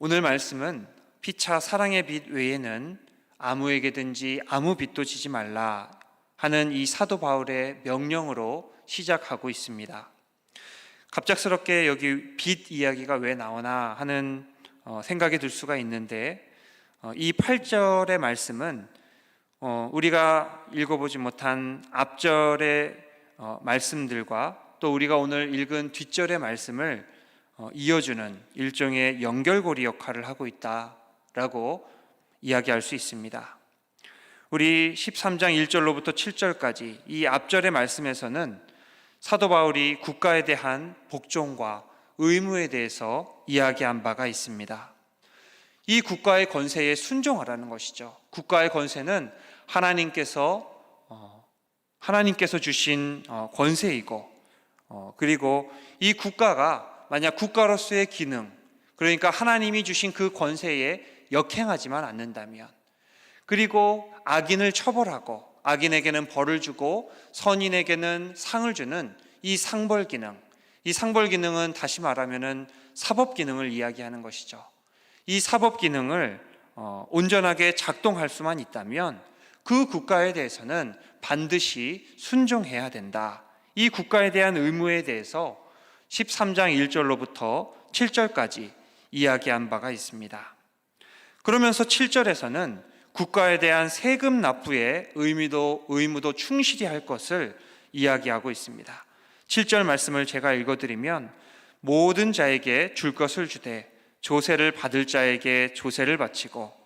오늘 말씀은 피차 사랑의 빛 외에는 아무에게든지 아무 빛도 지지 말라 하는 이 사도 바울의 명령으로 시작하고 있습니다. 갑작스럽게 여기 빛 이야기가 왜 나오나 하는 어, 생각이 들 수가 있는데 어, 이 8절의 말씀은 어, 우리가 읽어보지 못한 앞절의 어, 말씀들과 또 우리가 오늘 읽은 뒷절의 말씀을 어, 이어주는 일종의 연결고리 역할을 하고 있다라고 이야기할 수 있습니다. 우리 13장 1절로부터 7절까지 이 앞절의 말씀에서는 사도 바울이 국가에 대한 복종과 의무에 대해서 이야기한 바가 있습니다. 이 국가의 권세에 순종하라는 것이죠. 국가의 권세는 하나님께서 어, 하나님께서 주신 어, 권세이고 어, 그리고 이 국가가 만약 국가로서의 기능 그러니까 하나님이 주신 그 권세에 역행하지만 않는다면 그리고 악인을 처벌하고 악인에게는 벌을 주고 선인에게는 상을 주는 이 상벌 기능 이 상벌 기능은 다시 말하면은 사법 기능을 이야기하는 것이죠. 이 사법 기능을 어, 온전하게 작동할 수만 있다면 그 국가에 대해서는 반드시 순종해야 된다. 이 국가에 대한 의무에 대해서 13장 1절로부터 7절까지 이야기한 바가 있습니다. 그러면서 7절에서는 국가에 대한 세금 납부의 의미도 의무도 충실히 할 것을 이야기하고 있습니다. 7절 말씀을 제가 읽어 드리면 모든 자에게 줄 것을 주되 조세를 받을 자에게 조세를 바치고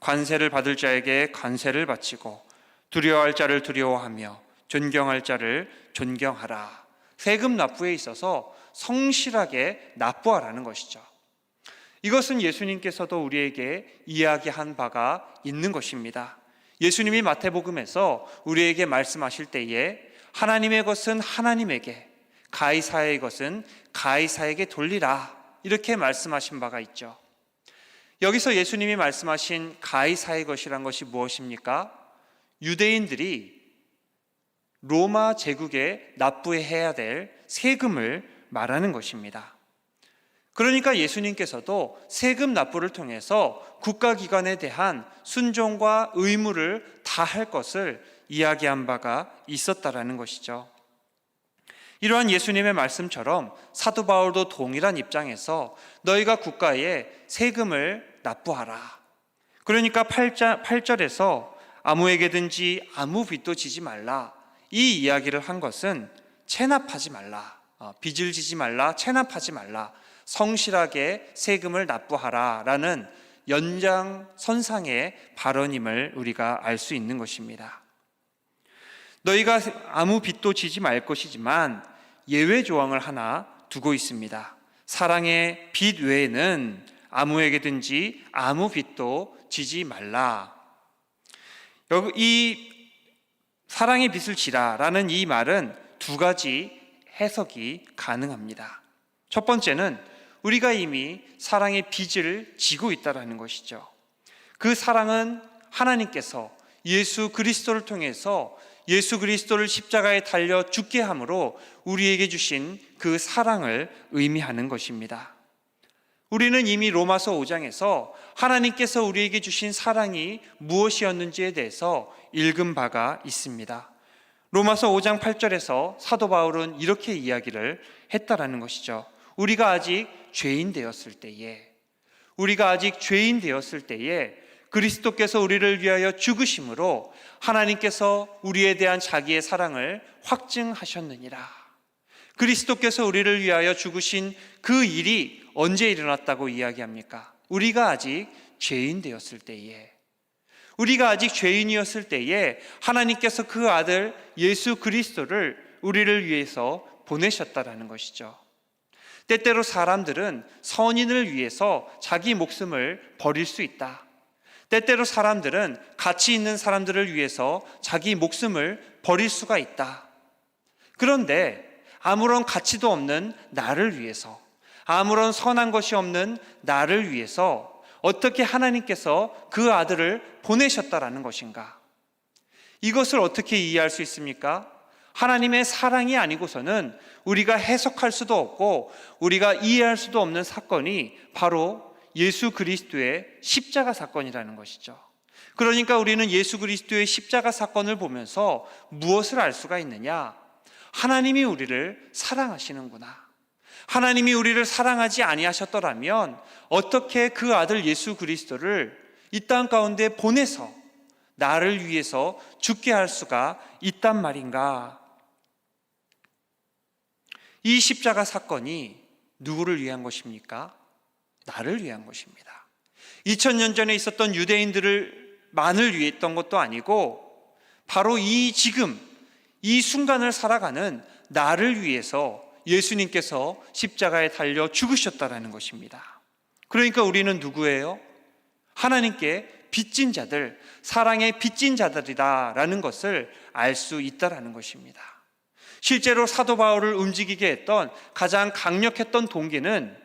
관세를 받을 자에게 관세를 바치고 두려워할 자를 두려워하며 존경할 자를 존경하라. 세금 납부에 있어서 성실하게 납부하라는 것이죠. 이것은 예수님께서도 우리에게 이야기한 바가 있는 것입니다. 예수님이 마태복음에서 우리에게 말씀하실 때에 하나님의 것은 하나님에게, 가이사의 것은 가이사에게 돌리라. 이렇게 말씀하신 바가 있죠. 여기서 예수님이 말씀하신 가이사의 것이란 것이 무엇입니까? 유대인들이 로마 제국에 납부해야 될 세금을 말하는 것입니다. 그러니까 예수님께서도 세금 납부를 통해서 국가기관에 대한 순종과 의무를 다할 것을 이야기한 바가 있었다라는 것이죠. 이러한 예수님의 말씀처럼 사도 바울도 동일한 입장에서 너희가 국가에 세금을 납부하라. 그러니까 8절, 8절에서 아무에게든지 아무 빚도 지지 말라. 이 이야기를 한 것은 체납하지 말라. 어, 빚을 지지 말라. 체납하지 말라. 성실하게 세금을 납부하라라는 연장 선상의 발언임을 우리가 알 수 있는 것입니다. 너희가 아무 빚도 지지 말 것이지만 예외 조항을 하나 두고 있습니다. 사랑의 빚 외에는 아무에게든지 아무 빚도 지지 말라. 여기 이 사랑의 빚을 지라라는 이 말은 두 가지 해석이 가능합니다. 첫 번째는 우리가 이미 사랑의 빚을 지고 있다라는 것이죠. 그 사랑은 하나님께서 예수 그리스도를 통해서 예수 그리스도를 십자가에 달려 죽게 함으로 우리에게 주신 그 사랑을 의미하는 것입니다. 우리는 이미 로마서 5장에서 하나님께서 우리에게 주신 사랑이 무엇이었는지에 대해서 읽은 바가 있습니다. 로마서 5장 8절에서 사도 바울은 이렇게 이야기를 했다라는 것이죠. 우리가 아직 죄인 되었을 때에 우리가 아직 죄인 되었을 때에 그리스도께서 우리를 위하여 죽으심으로 하나님께서 우리에 대한 자기의 사랑을 확증하셨느니라. 그리스도께서 우리를 위하여 죽으신 그 일이 언제 일어났다고 이야기합니까? 우리가 아직 죄인 되었을 때에 우리가 아직 죄인이었을 때에 하나님께서 그 아들 예수 그리스도를 우리를 위해서 보내셨다라는 것이죠. 때때로 사람들은 선인을 위해서 자기 목숨을 버릴 수 있다. 때때로 사람들은 가치 있는 사람들을 위해서 자기 목숨을 버릴 수가 있다. 그런데 아무런 가치도 없는 나를 위해서, 아무런 선한 것이 없는 나를 위해서 어떻게 하나님께서 그 아들을 보내셨다라는 것인가? 이것을 어떻게 이해할 수 있습니까? 하나님의 사랑이 아니고서는 우리가 해석할 수도 없고 우리가 이해할 수도 없는 사건이 바로 예수 그리스도의 십자가 사건이라는 것이죠. 그러니까 우리는 예수 그리스도의 십자가 사건을 보면서 무엇을 알 수가 있느냐? 하나님이 우리를 사랑하시는구나. 하나님이 우리를 사랑하지 아니하셨더라면 어떻게 그 아들 예수 그리스도를 이 땅 가운데 보내서 나를 위해서 죽게 할 수가 있단 말인가? 이 십자가 사건이 누구를 위한 것입니까? 나를 위한 것입니다. 2000년 전에 있었던 유대인들을 만을 위해 했던 것도 아니고 바로 이 지금 이 순간을 살아가는 나를 위해서 예수님께서 십자가에 달려 죽으셨다라는 것입니다. 그러니까 우리는 누구예요? 하나님께 빚진 자들, 사랑의 빚진 자들이다라는 것을 알 수 있다라는 것입니다. 실제로 사도 바울을 움직이게 했던 가장 강력했던 동기는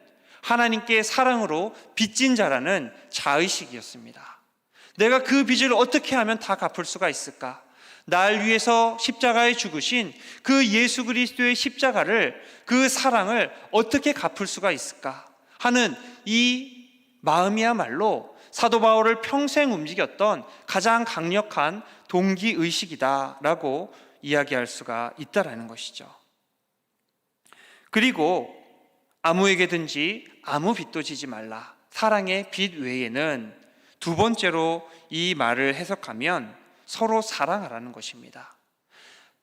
하나님께 사랑으로 빚진 자라는 자의식이었습니다. 내가 그 빚을 어떻게 하면 다 갚을 수가 있을까? 날 위해서 십자가에 죽으신 그 예수 그리스도의 십자가를 그 사랑을 어떻게 갚을 수가 있을까? 하는 이 마음이야말로 사도 바울을 평생 움직였던 가장 강력한 동기 의식이다라고 이야기할 수가 있다라는 것이죠. 그리고 아무에게든지 아무 빚도 지지 말라. 사랑의 빚 외에는 두 번째로 이 말을 해석하면 서로 사랑하라는 것입니다.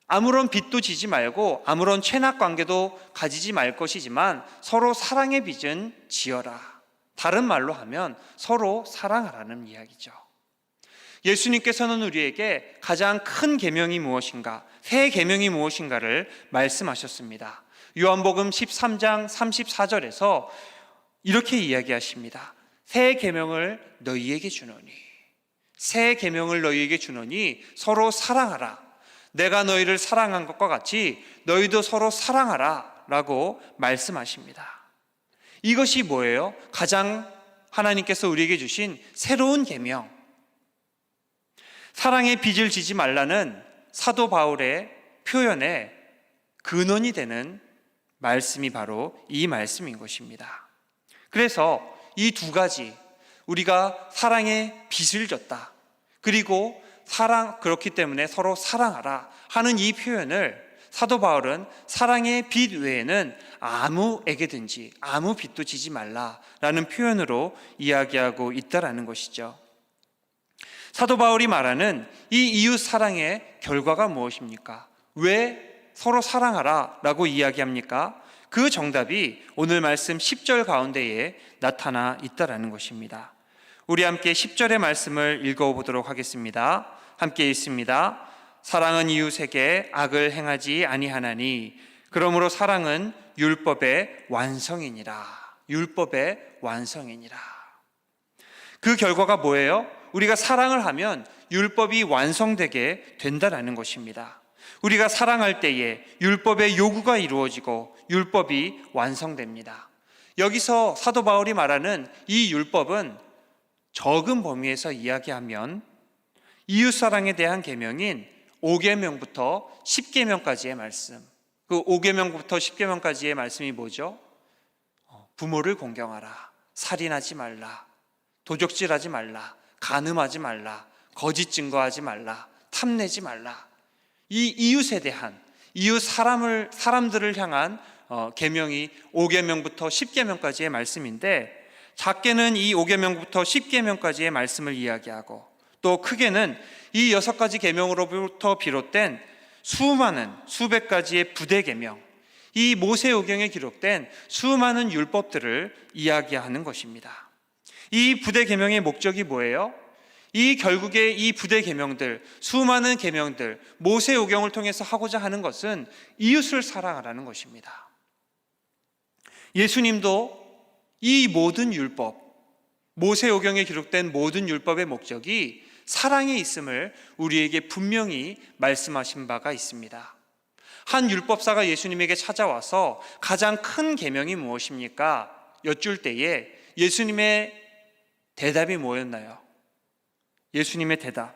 아무런 빚도 지지 말고 아무런 체납 관계도 가지지 말 것이지만 서로 사랑의 빚은 지어라. 다른 말로 하면 서로 사랑하라는 이야기죠. 예수님께서는 우리에게 가장 큰 계명이 무엇인가, 새 계명이 무엇인가를 말씀하셨습니다. 요한복음 13장 34절에서 이렇게 이야기하십니다. 새 계명을 너희에게 주노니 새 계명을 너희에게 주노니 서로 사랑하라. 내가 너희를 사랑한 것과 같이 너희도 서로 사랑하라라고 말씀하십니다. 이것이 뭐예요? 가장 하나님께서 우리에게 주신 새로운 계명. 사랑의 빚을 지지 말라는 사도 바울의 표현에 근원이 되는 말씀이 바로 이 말씀인 것입니다. 그래서 이 두 가지 우리가 사랑의 빚을 졌다. 그리고 사랑 그렇기 때문에 서로 사랑하라 하는 이 표현을 사도 바울은 사랑의 빚 외에는 아무에게든지 아무 빚도 지지 말라라는 표현으로 이야기하고 있다라는 것이죠. 사도 바울이 말하는 이 이웃 사랑의 결과가 무엇입니까? 왜 서로 사랑하라 라고 이야기합니까? 그 정답이 오늘 말씀 10절 가운데에 나타나 있다라는 것입니다. 우리 함께 10절의 말씀을 읽어보도록 하겠습니다. 함께 읽습니다. 사랑은 이웃에게 악을 행하지 아니하나니 그러므로 사랑은 율법의 완성이니라. 율법의 완성이니라. 그 결과가 뭐예요? 우리가 사랑을 하면 율법이 완성되게 된다라는 것입니다. 우리가 사랑할 때에 율법의 요구가 이루어지고 율법이 완성됩니다. 여기서 사도 바울이 말하는 이 율법은 적은 범위에서 이야기하면 이웃 사랑에 대한 계명인 5계명부터 10계명까지의 말씀. 그 5계명부터 10계명까지의 말씀이 뭐죠? 어, 부모를 공경하라. 살인하지 말라. 도적질하지 말라. 간음하지 말라. 거짓 증거하지 말라. 탐내지 말라. 이 이웃에 대한 이웃 사람을 사람들을 향한 어, 계명이 5계명부터 10계명까지의 말씀인데 작게는 이 5계명부터 10계명까지의 말씀을 이야기하고 또 크게는 이 여섯 가지 계명으로부터 비롯된 수많은 수백 가지의 부대 계명 이 모세오경에 기록된 수많은 율법들을 이야기하는 것입니다. 이 부대 계명의 목적이 뭐예요? 이 결국에 이 부대 계명들, 수많은 계명들, 모세오경을 통해서 하고자 하는 것은 이웃을 사랑하라는 것입니다. 예수님도 이 모든 율법, 모세오경에 기록된 모든 율법의 목적이 사랑에 있음을 우리에게 분명히 말씀하신 바가 있습니다. 한 율법사가 예수님에게 찾아와서 가장 큰 계명이 무엇입니까? 여쭐 때에 예수님의 대답이 뭐였나요? 예수님의 대답.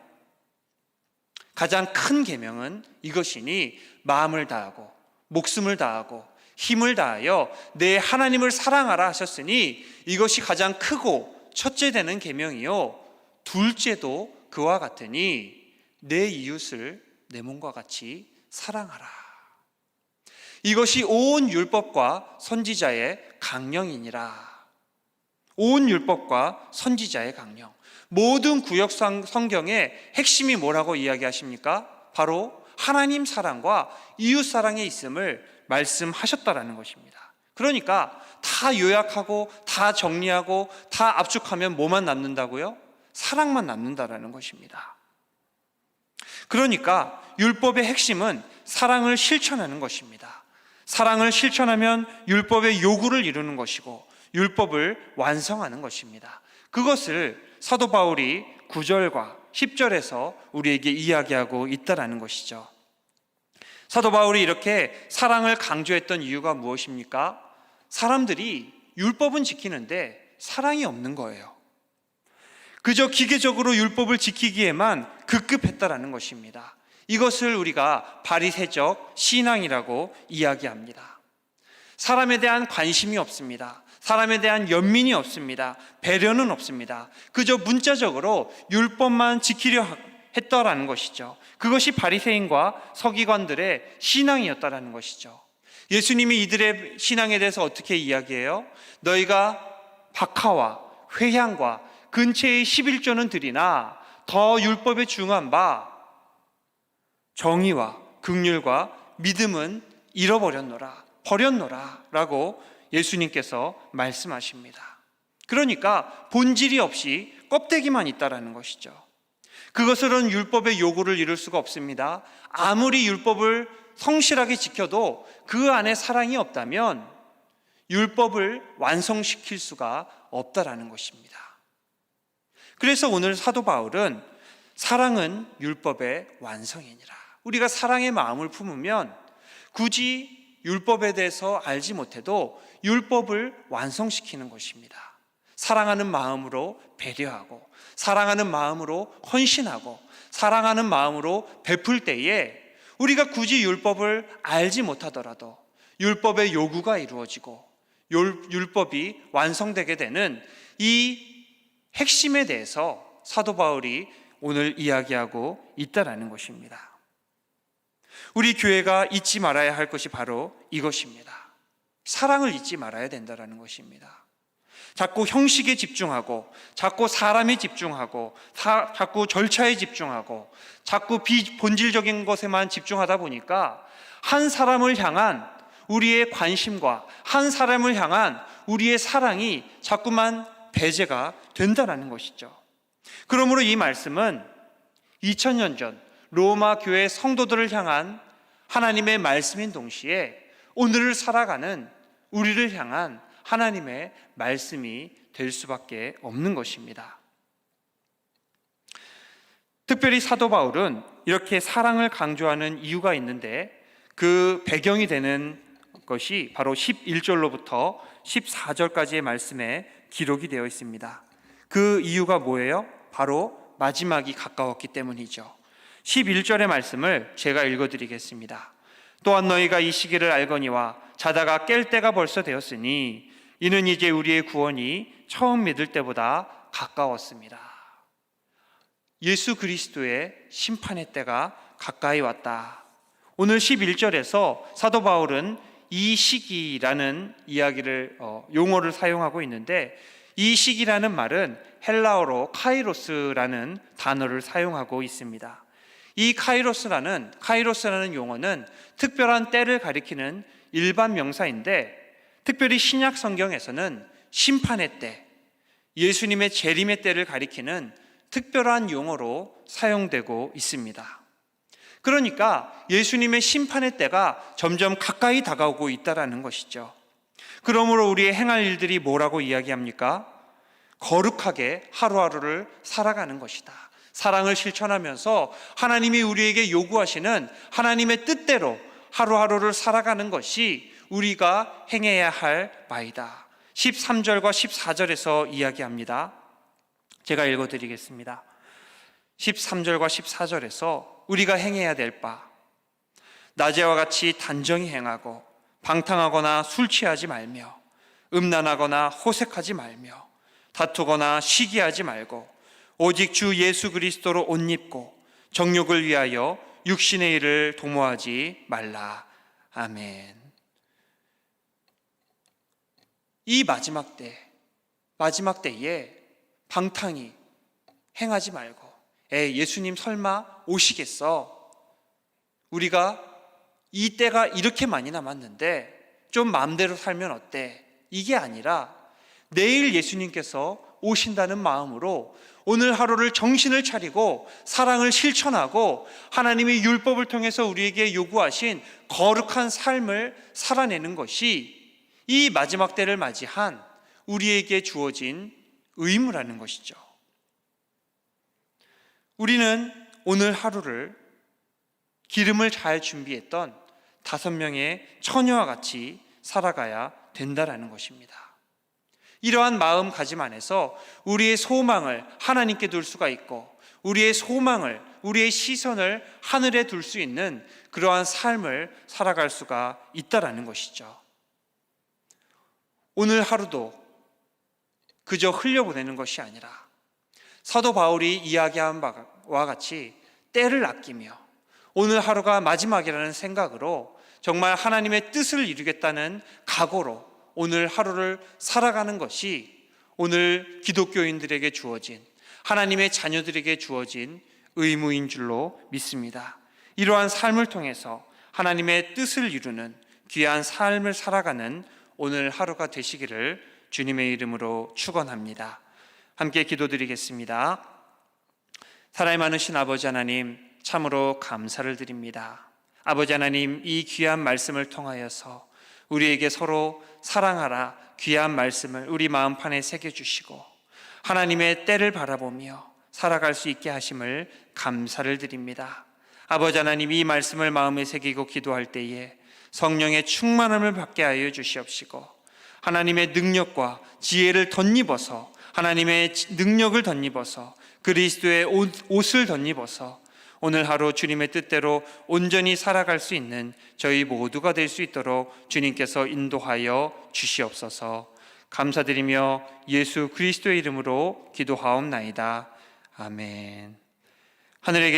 가장 큰 계명은 이것이니 마음을 다하고 목숨을 다하고 힘을 다하여 내 하나님을 사랑하라 하셨으니 이것이 가장 크고 첫째 되는 계명이요 둘째도 그와 같으니 내 이웃을 내 몸과 같이 사랑하라. 이것이 온 율법과 선지자의 강령이니라. 온 율법과 선지자의 강령. 모든 구역 성- 성경의 핵심이 뭐라고 이야기하십니까? 바로 하나님 사랑과 이웃 사랑에 있음을 말씀하셨다라는 것입니다. 그러니까 다 요약하고 다 정리하고 다 압축하면 뭐만 남는다고요? 사랑만 남는다라는 것입니다. 그러니까 율법의 핵심은 사랑을 실천하는 것입니다. 사랑을 실천하면 율법의 요구를 이루는 것이고 율법을 완성하는 것입니다. 그것을 사도 바울이 9절과 10절에서 우리에게 이야기하고 있다라는 것이죠. 사도 바울이 이렇게 사랑을 강조했던 이유가 무엇입니까? 사람들이 율법은 지키는데 사랑이 없는 거예요. 그저 기계적으로 율법을 지키기에만 급급했다라는 것입니다. 이것을 우리가 바리새적 신앙이라고 이야기합니다. 사람에 대한 관심이 없습니다. 사람에 대한 연민이 없습니다. 배려는 없습니다. 그저 문자적으로 율법만 지키려 했다라는 것이죠. 그것이 바리새인과 서기관들의 신앙이었다라는 것이죠. 예수님이 이들의 신앙에 대해서 어떻게 이야기해요? 너희가 박하와 회향과 근처의 11조는 드리나 더 율법에 중요한 바 정의와 극률과 믿음은 잃어버렸노라 버렸노라 라고 예수님께서 말씀하십니다. 그러니까 본질이 없이 껍데기만 있다라는 것이죠. 그것으로는 율법의 요구를 이룰 수가 없습니다. 아무리 율법을 성실하게 지켜도 그 안에 사랑이 없다면 율법을 완성시킬 수가 없다라는 것입니다. 그래서 오늘 사도 바울은 사랑은 율법의 완성이니라. 우리가 사랑의 마음을 품으면 굳이 율법에 대해서 알지 못해도 율법을 완성시키는 것입니다. 사랑하는 마음으로 배려하고, 사랑하는 마음으로 헌신하고, 사랑하는 마음으로 베풀 때에 우리가 굳이 율법을 알지 못하더라도 율법의 요구가 이루어지고 율- 율법이 완성되게 되는 이 핵심에 대해서 사도 바울이 오늘 이야기하고 있다라는 것입니다. 우리 교회가 잊지 말아야 할 것이 바로 이것입니다. 사랑을 잊지 말아야 된다라는 것입니다. 자꾸 형식에 집중하고, 자꾸 사람에 집중하고, 사- 자꾸 절차에 집중하고, 자꾸 비본질적인 것에만 집중하다 보니까 한 사람을 향한 우리의 관심과 한 사람을 향한 우리의 사랑이 자꾸만 배제가 된다라는 것이죠. 그러므로 이 말씀은 2000년 전 로마 교회 성도들을 향한 하나님의 말씀인 동시에 오늘을 살아가는 우리를 향한 하나님의 말씀이 될 수밖에 없는 것입니다. 특별히 사도 바울은 이렇게 사랑을 강조하는 이유가 있는데 그 배경이 되는 것이 바로 11절로부터 14절까지의 말씀에 기록이 되어 있습니다. 그 이유가 뭐예요? 바로 마지막이 가까웠기 때문이죠. 11절의 말씀을 제가 읽어 드리겠습니다. 또한 너희가 이 시기를 알거니와 자다가 깰 때가 벌써 되었으니 이는 이제 우리의 구원이 처음 믿을 때보다 가까웠습니다. 예수 그리스도의 심판의 때가 가까이 왔다. 오늘 11절에서 사도 바울은 이 시기라는 이야기를 어, 용어를 사용하고 있는데 이 시기라는 말은 헬라어로 카이로스라는 단어를 사용하고 있습니다. 이 카이로스라는 카이로스라는 용어는 특별한 때를 가리키는 일반 명사인데 특별히 신약 성경에서는 심판의 때, 예수님의 재림의 때를 가리키는 특별한 용어로 사용되고 있습니다. 그러니까 예수님의 심판의 때가 점점 가까이 다가오고 있다라는 것이죠. 그러므로 우리의 행할 일들이 뭐라고 이야기합니까? 거룩하게 하루하루를 살아가는 것이다. 사랑을 실천하면서 하나님이 우리에게 요구하시는 하나님의 뜻대로 하루하루를 살아가는 것이 우리가 행해야 할 바이다. 13절과 14절에서 이야기합니다. 제가 읽어 드리겠습니다. 13절과 14절에서 우리가 행해야 될 바, 낮에와 같이 단정히 행하고 방탕하거나 술 취하지 말며 음란하거나 호색하지 말며 다투거나 시기하지 말고 오직 주 예수 그리스도로 옷 입고 정욕을 위하여 육신의 일을 도모하지 말라. 아멘. 이 마지막 때, 마지막 때에 방탕이 행하지 말고, 에 예수님 설마 오시겠어? 우리가 이 때가 이렇게 많이 남았는데 좀 마음대로 살면 어때? 이게 아니라 내일 예수님께서 오신다는 마음으로 오늘 하루를 정신을 차리고 사랑을 실천하고 하나님의 율법을 통해서 우리에게 요구하신 거룩한 삶을 살아내는 것이 이 마지막 때를 맞이한 우리에게 주어진 의무라는 것이죠. 우리는 오늘 하루를 기름을 잘 준비했던 다섯 명의 처녀와 같이 살아가야 된다라는 것입니다. 이러한 마음가짐 안에서 우리의 소망을 하나님께 둘 수가 있고 우리의 소망을 우리의 시선을 하늘에 둘 수 있는 그러한 삶을 살아갈 수가 있다라는 것이죠. 오늘 하루도 그저 흘려보내는 것이 아니라 사도 바울이 이야기한 바와 같이 때를 아끼며 오늘 하루가 마지막이라는 생각으로 정말 하나님의 뜻을 이루겠다는 각오로 오늘 하루를 살아가는 것이 오늘 기독교인들에게 주어진 하나님의 자녀들에게 주어진 의무인 줄로 믿습니다. 이러한 삶을 통해서 하나님의 뜻을 이루는 귀한 삶을 살아가는 오늘 하루가 되시기를 주님의 이름으로 축원합니다. 함께 기도드리겠습니다. 사랑이 많으신 아버지 하나님 참으로 감사를 드립니다. 아버지 하나님 이 귀한 말씀을 통하여서 우리에게 서로 사랑하라 귀한 말씀을 우리 마음판에 새겨 주시고 하나님의 때를 바라보며 살아갈 수 있게 하심을 감사를 드립니다. 아버지 하나님 이 말씀을 마음에 새기고 기도할 때에 성령의 충만함을 받게 하여 주시옵시고 하나님의 능력과 지혜를 덧입어서 하나님의 능력을 덧입어서 그리스도의 옷, 옷을 덧입어서 오늘 하루 주님의 뜻대로 온전히 살아갈 수 있는 저희 모두가 될 수 있도록 주님께서 인도하여 주시옵소서 감사드리며 예수 그리스도의 이름으로 기도하옵나이다. 아멘. 하늘에